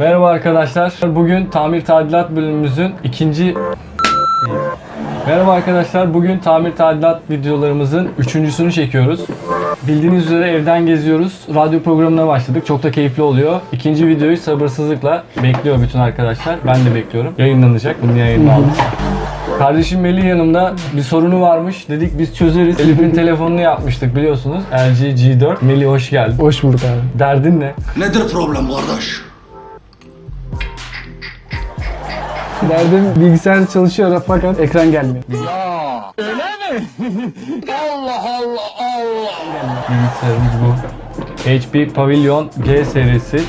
Merhaba arkadaşlar. Bugün tamir tadilat bölümümüzün ikinci... Merhaba arkadaşlar. Bugün tamir tadilat videolarımızın üçüncüsünü çekiyoruz. Bildiğiniz üzere evden geziyoruz. Radyo programına başladık. Çok da keyifli oluyor. İkinci videoyu sabırsızlıkla bekliyor bütün arkadaşlar. Ben de bekliyorum. Yayınlanacak. Bunu yayında aldık. Kardeşim Melih yanımda bir sorunu varmış. Dedik biz çözeriz. Elif'in telefonunu yapmıştık biliyorsunuz. LG G4. Melih hoş geldin. Hoş bulduk abi. Derdin ne? Nedir problem kardeş? Derdim bilgisayar çalışıyor fakat ekran gelmiyor. Bilgisayarımız bu. HP Pavilion G serisi.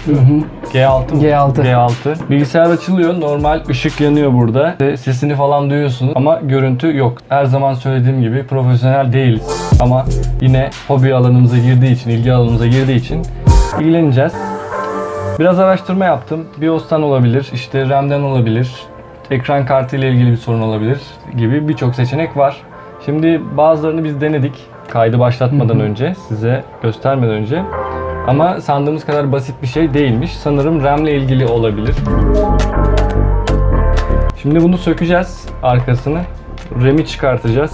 G6 mı? G6. G6. Bilgisayar açılıyor. Normal ışık yanıyor burada. Sesini falan duyuyorsunuz ama görüntü yok. Her zaman söylediğim gibi profesyonel değiliz. Ama yine hobi alanımıza girdiği için, ilgi alanımıza girdiği için ilgileneceğiz. Biraz araştırma yaptım. BIOS'tan olabilir, işte RAM'den olabilir, ekran kartı ile ilgili bir sorun olabilir gibi birçok seçenek var. Şimdi bazılarını biz denedik kaydı başlatmadan önce, size göstermeden önce. Ama sandığımız kadar basit bir şey değilmiş. Sanırım RAM ile ilgili olabilir. Şimdi bunu sökeceğiz arkasını. RAM'i çıkartacağız.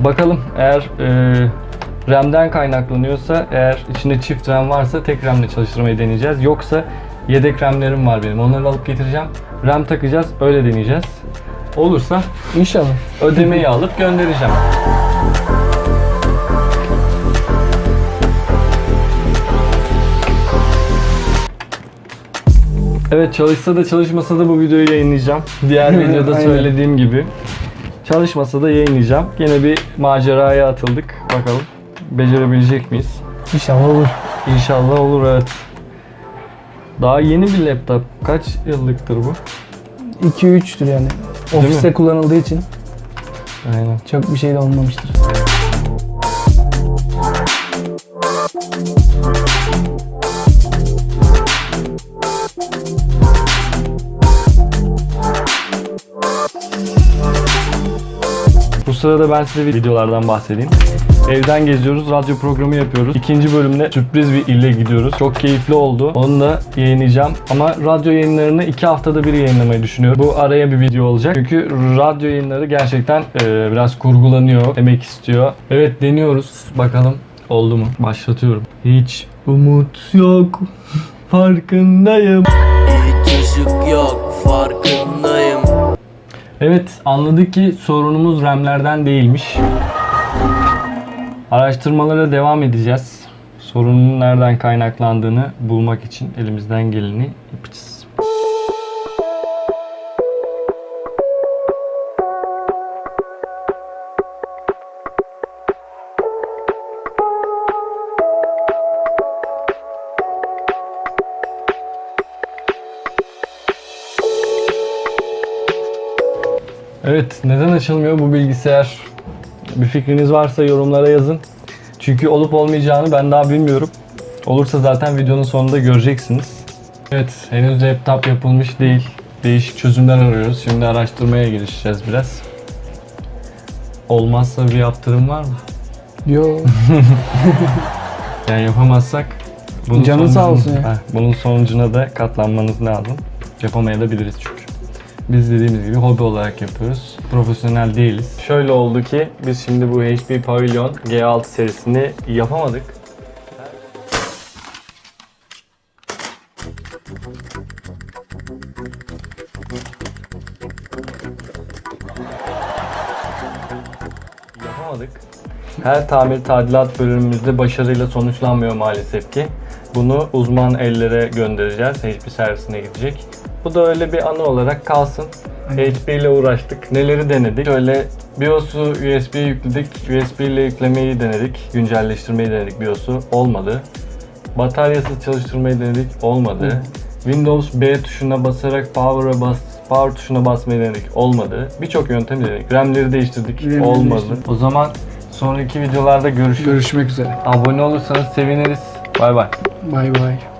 Bakalım eğer e, RAM'den kaynaklanıyorsa, eğer içinde çift RAM varsa tek RAM ile çalıştırmayı deneyeceğiz. Yoksa yedek RAM'lerim var benim. Onları alıp getireceğim. RAM takacağız, öyle deneyeceğiz. Olursa İnşallah. ödemeyi alıp göndereceğim. Evet çalışsa da çalışmasa da bu videoyu yayınlayacağım. Diğer videoda Aynen. söylediğim gibi. Çalışmasa da yayınlayacağım. Yine bir maceraya atıldık. Bakalım becerebilecek miyiz? İnşallah olur. İnşallah olur evet. Daha yeni bir laptop. Kaç yıllıktır bu? 2-3'tür yani. Ofiste mi? kullanıldığı için Aynen. çok bir şey de olmamıştır. Bu sırada ben size videolardan bahsedeyim. Evden geziyoruz, radyo programı yapıyoruz. İkinci bölümde sürpriz bir ile gidiyoruz. Çok keyifli oldu. Onu da yayınlayacağım. Ama radyo yayınlarını iki haftada bir yayınlamayı düşünüyorum. Bu araya bir video olacak. Çünkü radyo yayınları gerçekten e, biraz kurgulanıyor, emek istiyor. Evet deniyoruz. Bakalım oldu mu? Başlatıyorum. Hiç umut yok. Farkındayım. Hiç ışık yok farkındayım Evet anladık ki sorunumuz RAM'lerden değilmiş. Araştırmalara devam edeceğiz. Sorunun nereden kaynaklandığını bulmak için elimizden geleni yapacağız. Evet, neden açılmıyor bu bilgisayar? Bir fikriniz varsa yorumlara yazın. Çünkü olup olmayacağını ben daha bilmiyorum. Olursa zaten videonun sonunda göreceksiniz. Evet, henüz laptop yapılmış değil. Değişik çözümler arıyoruz. Şimdi araştırmaya girişeceğiz biraz. Olmazsa bir yaptırım var mı? Yo. Yani yapamazsak bunun Canın sağ olsun ya. Heh, bunun sonucuna da katlanmanız lazım. Yapamayabiliriz çünkü. Biz dediğimiz gibi hobi olarak yapıyoruz. Profesyonel değiliz. Şöyle oldu ki biz şimdi bu HP Pavilion G6 serisini yapamadık. Yapamadık. Her tamir tadilat bölümümüzde başarıyla sonuçlanmıyor maalesef ki. Bunu uzman ellere göndereceğiz. HP servisine gidecek. Bu da öyle bir anı olarak kalsın. HP ile uğraştık. Neleri denedik? Şöyle BIOS'u USB'ye yükledik. USB ile yüklemeyi denedik. Güncelleştirmeyi denedik BIOS'u. Olmadı. Bataryasız çalıştırmayı denedik. Olmadı. Windows B tuşuna basarak power'a bas power tuşuna basmayı denedik. Olmadı. Birçok yöntem denedik. RAM'leri değiştirdik. RAM'leri Olmadı. değiştirdik. O zaman sonraki videolarda görüşürüz. Görüşmek üzere. Abone olursanız seviniriz. Bay bay. Bay bay.